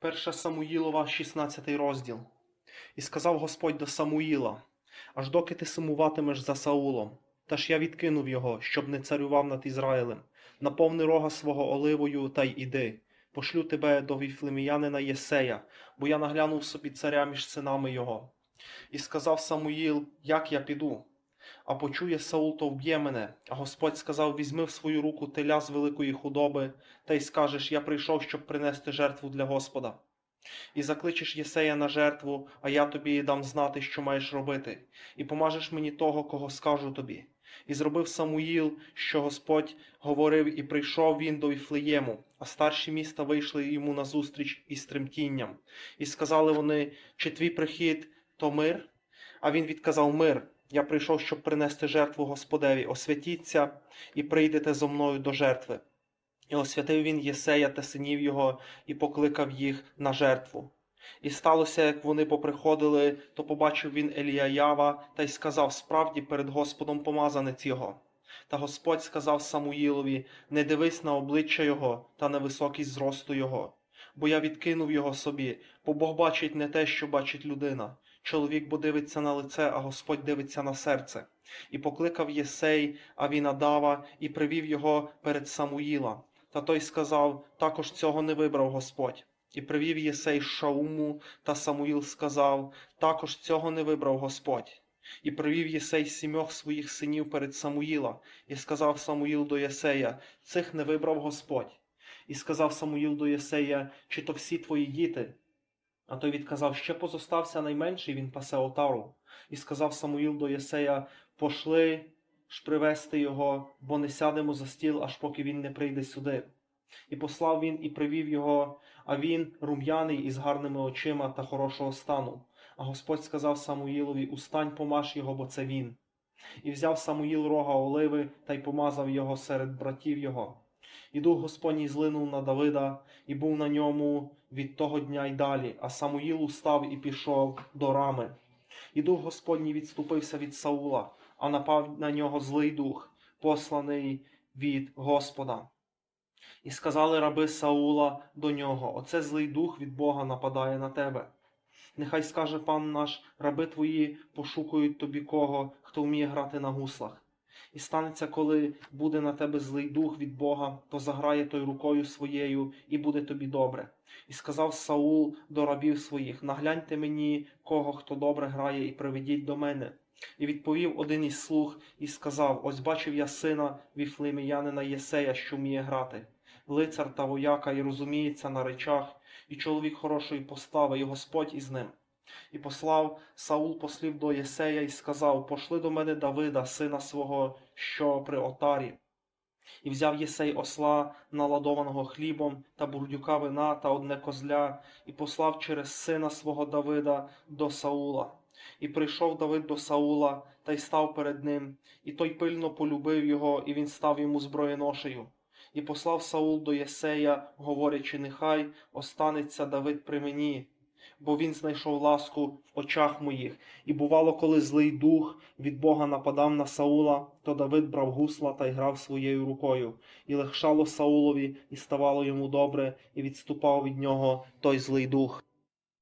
Перша Самуїлова, 16 розділ. І сказав Господь до Самуїла: Аж доки ти сумуватимеш за Саулом, та ж я відкинув його, щоб не царював над Ізраїлем. Наповни рога свого оливою та й іди. Пошлю тебе до віфлеміянина Єсея, бо я наглянув собі царя між синами його. І сказав Самуїл, як я піду. А почує Саул, то вб'є мене. А Господь сказав: Візьми в свою руку теля з великої худоби, та й скажеш: Я прийшов, щоб принести жертву для Господа. І закличеш Єсея на жертву, а я тобі дам знати, що маєш робити, і помажеш мені того, кого скажу тобі. І зробив Самуїл, що Господь говорив, і прийшов він до Іфлеєму, а старші міста вийшли йому назустріч із тремтінням. І сказали вони: Чи твій прихід то мир? А він відказав мир. Я прийшов, щоб принести жертву Господеві. Освятіться і прийдете зо мною до жертви. І освятив він Єсея та синів його, і покликав їх на жертву. І сталося, як вони поприходили, то побачив він Еліяява та й сказав справді перед Господом помазанець його. Та Господь сказав Самуїлові: Не дивись на обличчя його та на високість зросту його, бо я відкинув його собі, бо Бог бачить не те, що бачить людина. Чоловік бо дивиться на лице, а Господь дивиться на серце. І покликав Єсей Авінадава і привів його перед Самуїла. Та той сказав: також цього не вибрав Господь. І привів Єсей Шауму, та Самуїл сказав: також цього не вибрав Господь. І привів Єсей сімьох своїх синів перед Самуїла, і сказав Самуїл до Єсея: цих не вибрав Господь. І сказав Самуїл до Єсея, чи то всі твої діти? А той відказав: ще позостався найменший, він пасе отару. І сказав Самуїл до Єсея: Пошли ж привести його, бо не сядемо за стіл, аж поки він не прийде сюди. І послав він і привів його, а він рум'яний із гарними очима та хорошого стану. А Господь сказав Самуїлові: Устань, помаж його, бо це він. І взяв Самуїл рога оливи та й помазав його серед братів його. І дух Господній злинув на Давида, і був на ньому від того дня й далі. А Самуїл устав і пішов до рами. І дух Господній відступився від Саула, а напав на нього злий дух, посланий від Господа. І сказали раби Саула до нього: Оце злий дух від Бога нападає на тебе. Нехай скаже пан наш, раби твої пошукають тобі кого, хто вміє грати на гуслах. І станеться, коли буде на тебе злий дух від Бога, то заграє той рукою своєю, і буде тобі добре. І сказав Саул до рабів своїх: Нагляньте мені кого, хто добре грає, і приведіть до мене. І відповів один із слуг і сказав: Ось бачив я сина віфлеміянина Єсея, що вміє грати, лицар та вояка, і розуміється на речах, і чоловік хорошої постави, і Господь із ним. І послав Саул послів до Єсея і сказав: Пошли до мене Давида, сина свого, що при отарі. І взяв Єсей осла, наладованого хлібом, та бурдюка вина та одне козля, і послав через сина свого Давида до Саула. І прийшов Давид до Саула та й став перед ним, і той пильно полюбив його, і він став йому зброєношею. І послав Саул до Єсея, говорячи: Нехай останеться Давид при мені, бо він знайшов ласку в очах моїх. І бувало, коли злий дух від Бога нападав на Саула, то Давид брав гусла та й грав своєю рукою, і легшало Саулові, і ставало йому добре, і відступав від нього той злий дух.